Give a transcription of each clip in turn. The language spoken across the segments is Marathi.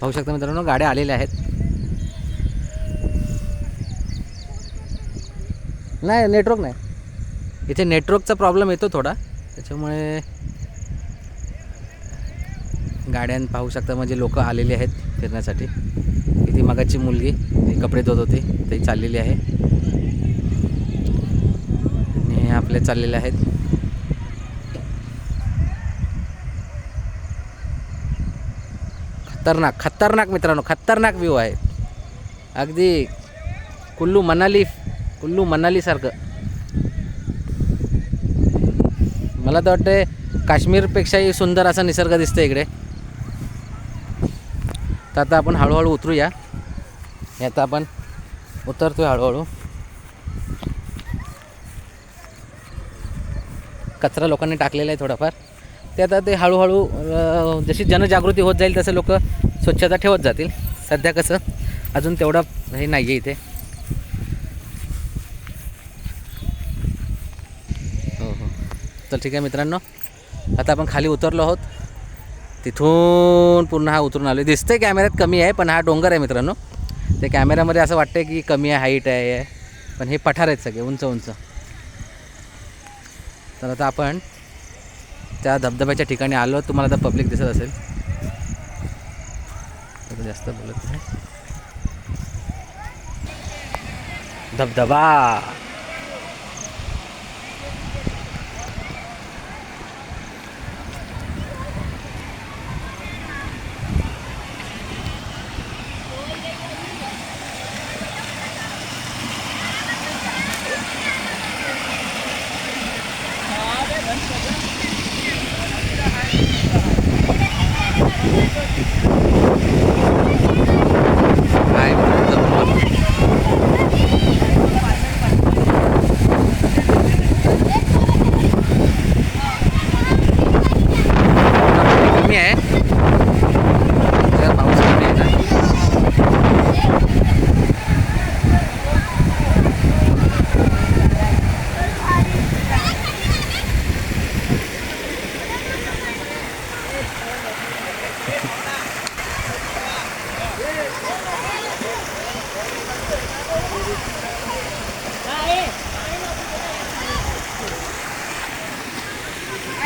पाहू शकता मित्रांनो गाड्या आलेल्या आहेत. नाही नेटवर्क नाही. इथे नेटवर्कचा प्रॉब्लेम येतो थोडा. त्याच्यामुळे गाड्यां पाहू शकता म्हणजे लोक आलेली आहेत फिरण्यासाठी. इथे मगाची मुलगी कपडे धुत होती ती चाललेली आहे. आणि आपले चाललेले आहेत. खतरनाक खतरनाक मित्रांनो खतरनाक व्ह्यू आहे. अगदी कुल्लू मनाली कुल्लू मनालीसारखं मला तर वाटतंय काश्मीरपेक्षाही सुंदर असा निसर्ग दिसतो इकडे. तर आता आपण हळूहळू उतरूया. आता आपण उतरतोय हळूहळू. कचरा लोकांनी टाकलेला आहे थोडाफार. ते आता ते हळूहळू जशी जनजागृती होत जाईल तसं लोक स्वच्छता ठेवत जातील. सध्या कसं अजून तेवढं हे नाही आहे इथे. हो हो. तर ठीक आहे मित्रांनो आता आपण खाली उतरलो आहोत. तिथून पूर्ण हा उतरून आलो दिसतंय कॅमेऱ्यात कमी आहे पण हा डोंगर आहे मित्रांनो. ते कॅमेऱ्यामध्ये असं वाटतं की कमी आहे हाईट आहे पण हे पठार आहेत सगळे उंच उंच. तर आता आपण त्या धबधब्याच्या ठिकाणी आलो तुम्हाला आता पब्लिक दिसत असेल. जास्त बोलत नाही. धबधबा!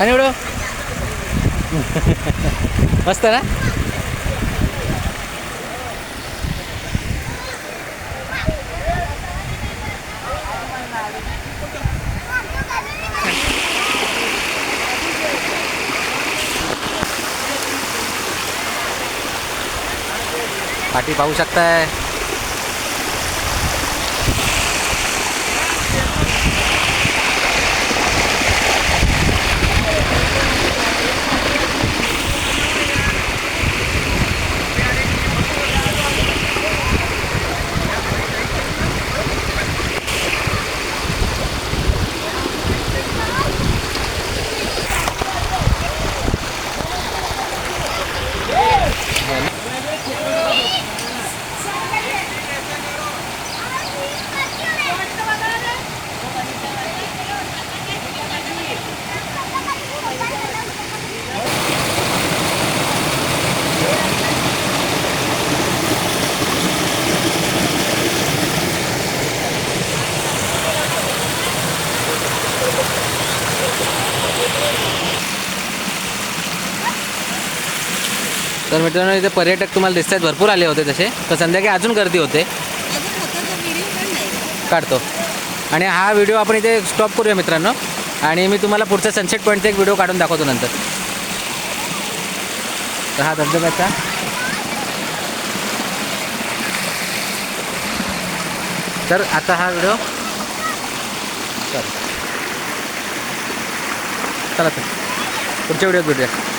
आणि एवढं? मस्त ना पाठी पाहू शकताय. तर मित्रांनो इथे पर्यटक तुम्हाला दिसत आहेत भरपूर आले होते तसे तर संध्याकाळी अजून गर्दी होते. काढतो. आणि हा व्हिडिओ आपण इथे स्टॉप करूया मित्रांनो. आणि मी तुम्हाला पुढचा सनसेट पॉईंटचा एक व्हिडिओ काढून दाखवतो नंतर. तर हा धबधब्याचा. तर आता हा व्हिडिओ चल. चला तर. पुढच्या व्हिडिओत भेटूया.